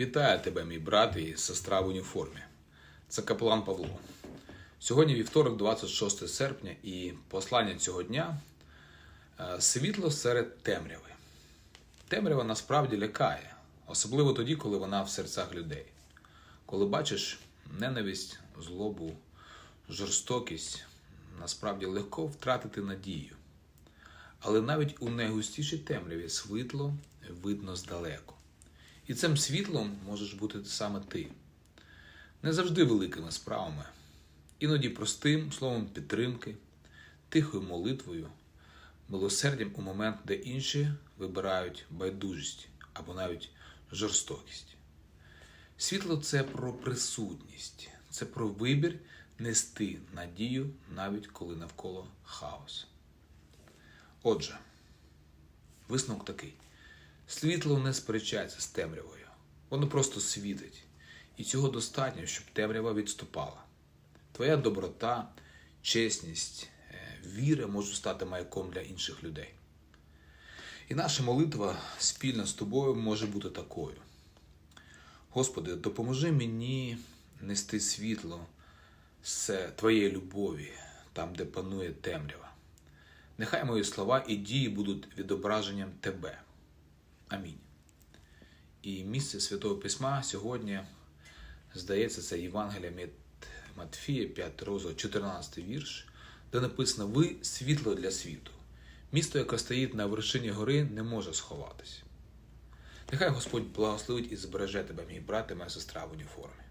Вітаю тебе, мій брат і сестра в уніформі. Це капелан Павло. Сьогодні вівторок, 26 серпня, і послання цього дня е, світло серед темряви. Темрява насправді лякає, особливо тоді, коли вона в серцях людей. Коли бачиш ненависть, злобу, жорстокість, насправді легко втратити надію. Але навіть у найгустішій темряві світло видно здалеку. І цим світлом можеш бути саме ти. Не завжди великими справами, іноді простим словом підтримки, тихою молитвою, милосердям у момент, де інші вибирають байдужість або навіть жорстокість. Світло це про присутність, це про вибір нести надію, навіть коли навколо хаос. Отже, висновок такий: світло не сперечається з темрявою, воно просто світить, і цього достатньо, щоб темрява відступала. Твоя доброта, чесність, е, віра можуть стати маяком для інших людей. І наша молитва спільно з тобою може бути такою. Господи, допоможи мені нести світло з твоєї любові, там, де панує темрява. Нехай мої слова і дії будуть відображенням Тебе. Амінь. І місце Святого Письма сьогодні, здається, це Євангелія від Матфія, 5 розділ, 14 вірш, де написано Ви світло для світу. Місто, яке стоїть на вершині гори, не може сховатись. Нехай Господь благословить і збереже тебе, мій брат і моя сестра в уніформі.